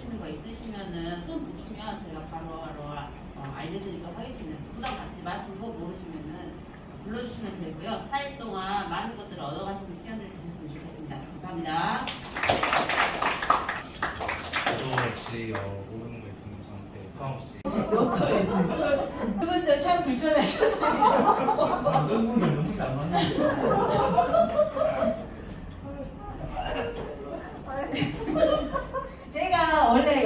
있으시면은 손 드시면 제가 바로 바로 어, 알려드리도록 하겠습니다. 부담 갖지 마시고 모르시면은 불러주시면 되고요. 4일 동안 많은 것들을 얻어가시는 시간을 되셨으면 좋겠습니다. 감사합니다. 저도 역시 어, 모르는 거 있으면 저한테 포함 없이 그분도 참 불편하셨습니다. 너무 잘 맞는데 제가 원래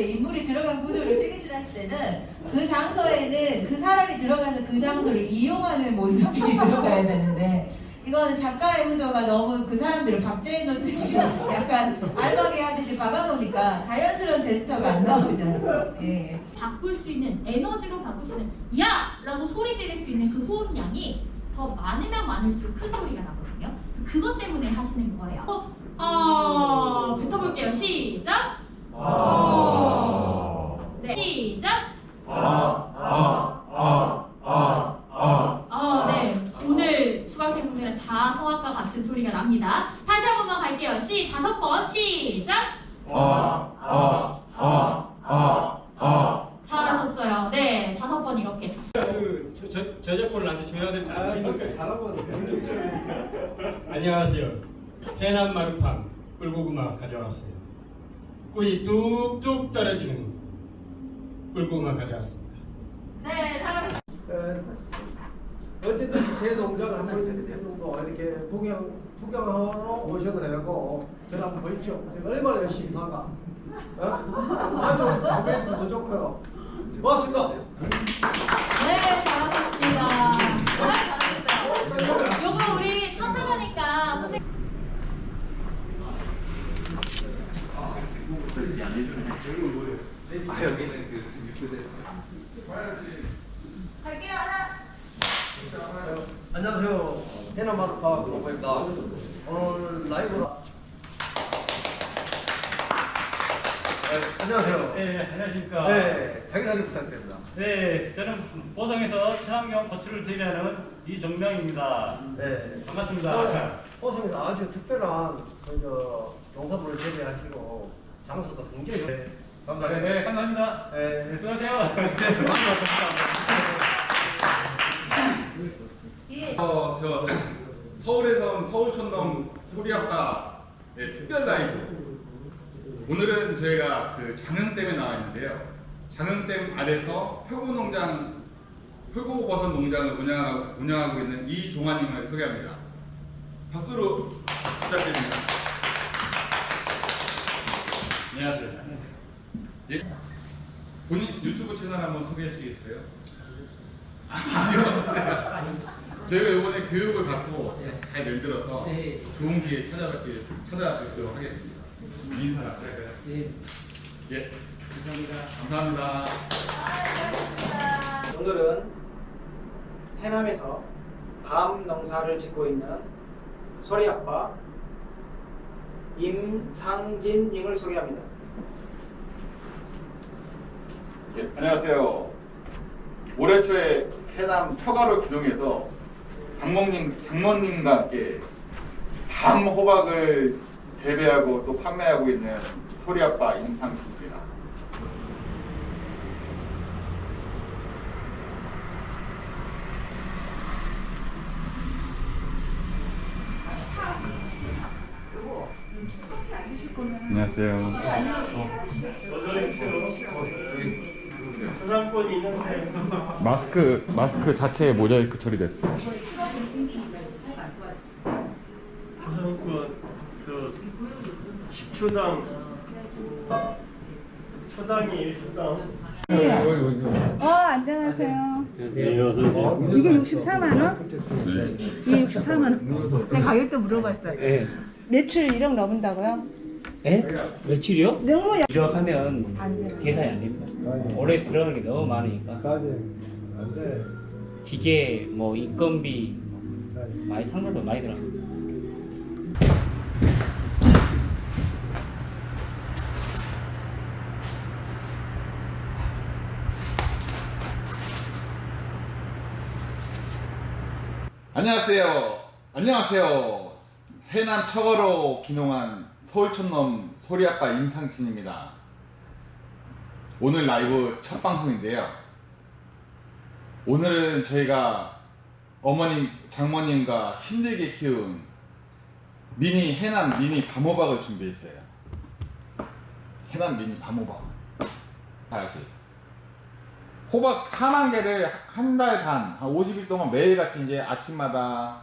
여러분한테 인물이 들어간 구도를 찍으시라 했을 때는 그 장소에는 그 사람이 들어가서 그 장소를 이용하는 모습이 들어가야 되는데 이거는 작가의 구도가 너무 그 사람들을 박제해 놓듯이 약간 알박이 하듯이 박아놓으니까 자연스러운 제스처가 안 나오잖아요. 예. 바꿀 수 있는 에너지로 바꿀 수 있는 야! 라고 소리 지를 수 있는 그 호응량이 더 많으면 많을수록 큰 소리가 나거든요. 그것 때문에 하시는 거예요. 어, 어 뱉어볼게요. 시작. 어. 네. 시작. 어, 네. 오늘 수강생분들은 다 성악과 같은 소리가 납니다. 다시 한 번만 갈게요. 시 다섯 번 시작. 잘하셨어요. 네, 다섯 번 이렇게. 그 저, 저, 저작권을 나한테 줘야 될 아, 그러니까 잘하고 안녕하세요. 해남 마루팡 꿀고구마 가져왔어요. 꿀이 뚝뚝 떨어지는 꿀고구마 가져왔습니다. 네, 잘하셨어요. 어쨌든 제 동작을 한번 정도 이렇게 구경 구경하러 오셔도 되고 저를 한번 보십시오. 제가 얼마나 열심히 사가. 어? 아주 고백도 더 좋고요. 고맙습니다. 갈게요 하나. 안녕하세요. 해남마루파 공부입니다. 오늘 라이브로 네, 안녕하세요. 네, 안녕하십니까. 네, 자기소개 부탁드립니다. 네, 저는 보성에서 친환경 고추를 재배하는 이종명입니다. 네. 반갑습니다. 호성에서 아주 특별한 그저 농산물을 재배하시고 장소도 굉장히 네, 네, 감사합니다. 네, 감사합니다. 네. 네, 수고하세요. 어, 저 서울에서 온 서울촌놈 소리아빠 네, 특별 라이브. 오늘은 저희가 그 장흥댐에 나와 있는데요. 장흥댐 아래서 표고농장, 표고버섯 농장을 운영하고, 운영하고 있는 이종환님을 소개합니다. 박수로 부탁드립니다. 안녕하세요. 예. 본인 유튜브 채널 한번 소개해 주시겠어요? 저희가 이번에 교육을 받고 다시 잘 만들어서 좋은 기회 찾아뵙기 찾아뵙도록 하겠습니다. 인사 같이 할까요? 네. 예. 감사합니다. 감사합니다. 오늘은 해남에서 밤 농사를 짓고 있는 소리 아빠 임상진 님을 소개합니다. 예, 안녕하세요. 올해 초에 해남 처가를 기동해서 장모님, 장모님과 함께 밤 호박을 재배하고 또 판매하고 있는 소리아빠 임상식입니다. 안녕하세요. 저작권이 있는데. 마스크 마스크 자체에 모자이크 처리됐어요. 조선권 그 10초당 초당이 1초당 어, 안녕하세요. 네. 이게 64만 원? 이게 64만 원. 내 가격도 물어봤어요. 예. 매출 1억 넘은다고요? 예? 며칠이요? 너무 안 돼요. 계산이 안 됩니다. 올해 들어가는 게 너무 많으니까. 기계, 뭐 인건비 많이 상당도 많이 들어. 안녕하세요. 안녕하세요. 해남 처거로 기농한 서울촌놈 소리아빠 임상진입니다. 오늘 라이브 첫 방송인데요. 오늘은 저희가 어머님, 장모님과 힘들게 키운 미니 해남 미니 밤호박을 준비했어요. 해남 미니 밤호박. 다시. 호박 한한 개를 한 달 반, 한 50일 동안 매일같이 이제 아침마다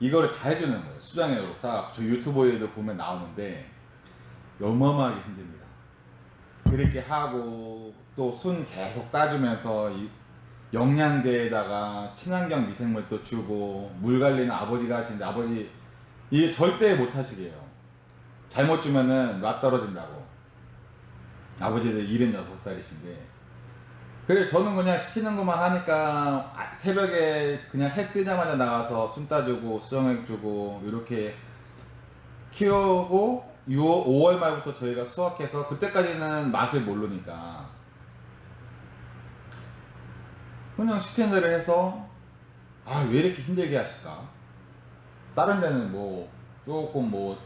이거를 다 해주는 거예요. 수장으로 싸. 저 유튜브에도 보면 나오는데 어마어마하게 힘듭니다. 그렇게 하고 또 순 계속 따주면서 이 영양제에다가 친환경 미생물도 주고 물 관리는 아버지가 하시는데 아버지 이게 절대 못 하시게요. 잘못 주면은 맛 떨어진다고. 아버지도 76살이신데. 그래 저는 그냥 시키는 것만 하니까 아, 새벽에 그냥 해 뜨자마자 나가서 순 따주고 수정액 주고 이렇게 키우고 6월, 5월 말부터 저희가 수확해서 그때까지는 맛을 모르니까. 그냥 시키는 대로 해서 아 왜 이렇게 힘들게 하실까? 다른 데는 뭐 조금 뭐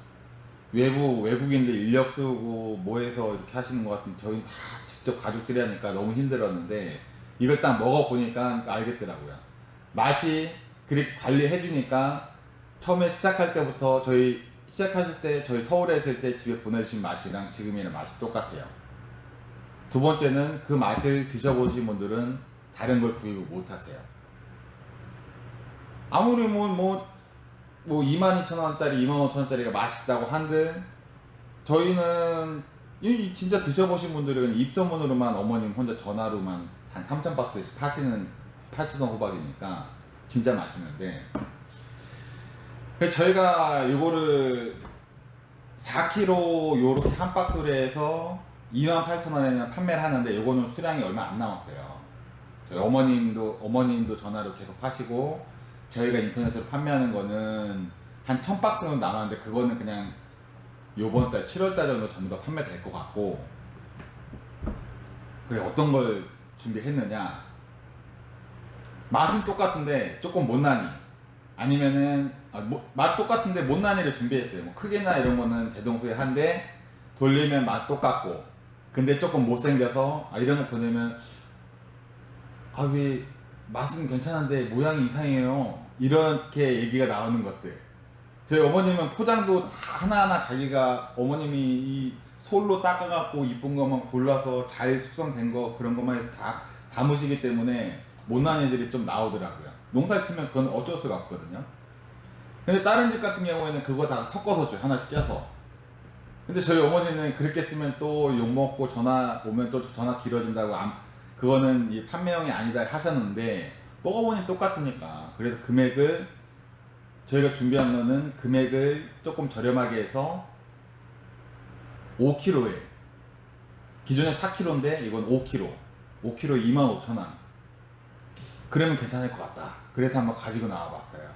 외부 외국인들 인력 쓰고 뭐 해서 이렇게 하시는 것 같은데 저희는 다 직접 가족들이 하니까 너무 힘들었는데 이걸 딱 먹어보니까 알겠더라고요. 맛이 그렇게 관리해 주니까 처음에 시작할 때부터 저희 시작하실 때 저희 서울에 있을 때 집에 보내주신 맛이랑 지금이랑 맛이 똑같아요. 두 번째는 그 맛을 드셔보신 분들은 다른 걸 구입을 못 하세요. 아무리 뭐, 뭐, 뭐 22,000원짜리, 25,000원짜리가 맛있다고 한들 저희는 이 진짜 드셔보신 분들은 입소문으로만 어머님 혼자 전화로만 한 3,000 박스씩 파시는, 파시던 호박이니까 진짜 맛있는데 저희가 요거를 4kg 요렇게 한 박스로 해서 28,000원에 판매를 하는데 요거는 수량이 얼마 안 남았어요. 저희 어머님도 어머님도 전화로 계속 파시고 저희가 인터넷으로 판매하는 거는 한 1000박스 정도 남았는데 그거는 그냥 요번 달 7월 달 정도 전부 다 판매될 것 같고. 그래 어떤 걸 준비했느냐. 맛은 똑같은데 조금 못난이 아니면은 아, 뭐- 맛 똑같은데 못난이를 준비했어요. 뭐 크기나 이런 거는 대동소이 한데 돌리면 맛 똑같고. 근데 조금 못생겨서 아, 이런 거 보내면 아왜 맛은 괜찮은데 모양이 이상해요. 이렇게 얘기가 나오는 것들. 저희 어머님은 포장도 다 하나하나 자기가 어머님이 이 솔로 닦아갖고 이쁜 것만 골라서 잘 숙성된 거 그런 것만 해서 다 담으시기 때문에 못난 애들이 좀 나오더라고요. 농사 치면 그건 어쩔 수가 없거든요. 근데 다른 집 같은 경우에는 그거 다 섞어서 줘요. 하나씩 껴서. 근데 저희 어머니는 그렇게 쓰면 또 욕먹고 전화 오면 또 전화 길어진다고 안- 그거는 이 판매형이 아니다 하셨는데 먹어보니 똑같으니까. 그래서 금액을 저희가 준비한 거는 금액을 조금 저렴하게 해서 5kg에 기존에 4kg인데 이건 5kg 5kg 25,000원. 그러면 괜찮을 것 같다. 그래서 한번 가지고 나와봤어요.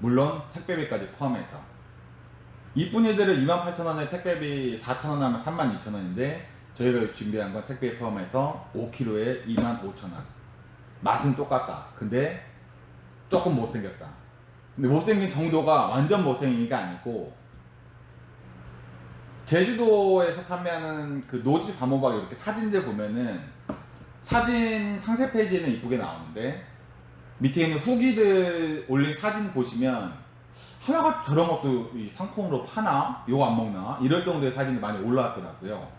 물론 택배비까지 포함해서. 이쁜 애들은 28,000원에 택배비 4,000원 하면 32,000원인데 저희가 준비한 건 택배 포함해서 5kg에 25,000원 맛은 똑같다 근데 조금 못생겼다 근데 못생긴 정도가 완전 못생긴 게 아니고 제주도에서 판매하는 그 노지 밤호박 이렇게 사진들 보면은 사진 상세 페이지에는 이쁘게 나오는데 밑에 있는 후기들 올린 사진 보시면 하나가 저런 것도 이 상품으로 파나? 이거 안 먹나? 이럴 정도의 사진이 많이 올라왔더라고요.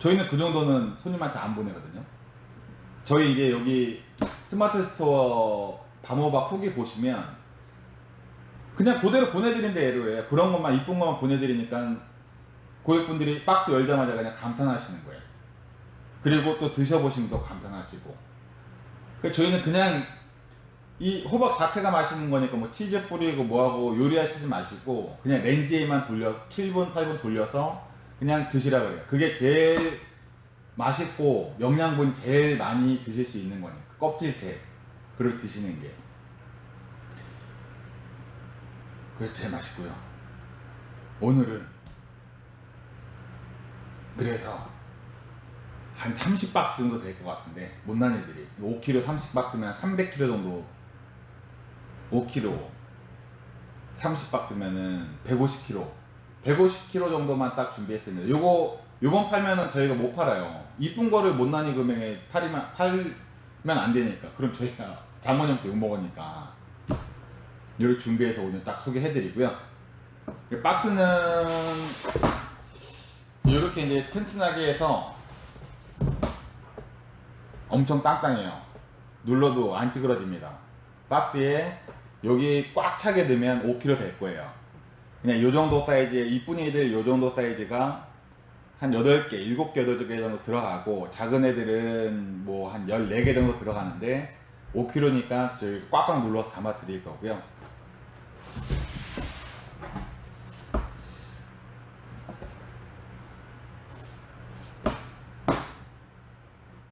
저희는 그 정도는 손님한테 안 보내거든요. 저희 이제 여기 스마트 스토어 밤호박 후기 보시면 그냥 그대로 보내드린데 예로예요. 그런 것만 이쁜 것만 보내드리니까 고객분들이 박스 열자마자 그냥 감탄하시는 거예요. 그리고 또 드셔보시면 또 감탄하시고. 그 저희는 그냥 이 호박 자체가 맛있는 거니까 뭐 치즈 뿌리고 뭐하고 요리하시지 마시고 그냥 렌즈에만 돌려 7분 8분 돌려서 그냥 드시라 그래요. 그게 제일 맛있고 영양분 제일 많이 드실 수 있는 거니까. 껍질째 그걸 드시는 게. 그게 제일 맛있고요. 오늘은 그래서 한 30박스 정도 될 것 같은데 못난 애들이. 5kg 30박스면 300kg 정도. 5kg 30박스면은 150kg 150kg 정도만 딱 준비했습니다 요거 요번 팔면은 저희가 못 팔아요. 이쁜 거를 못난이 금액에 팔이면, 팔면 안 되니까. 그럼 저희가 장모님한테 욕 먹으니까. 이를 준비해서 오늘 딱 소개해드리고요. 이 박스는 이렇게 이제 튼튼하게 해서 엄청 땅땅해요. 눌러도 안 찌그러집니다. 박스에 여기 꽉 차게 되면 5kg 될 거예요. 그냥 요 정도 사이즈의 이쁜 애들 요 정도 사이즈가 한 8개, 7개, 8개 정도 들어가고 작은 애들은 뭐 한 14개 정도 들어가는데 5kg니까 저희 꽉꽉 눌러서 담아 드릴 거고요.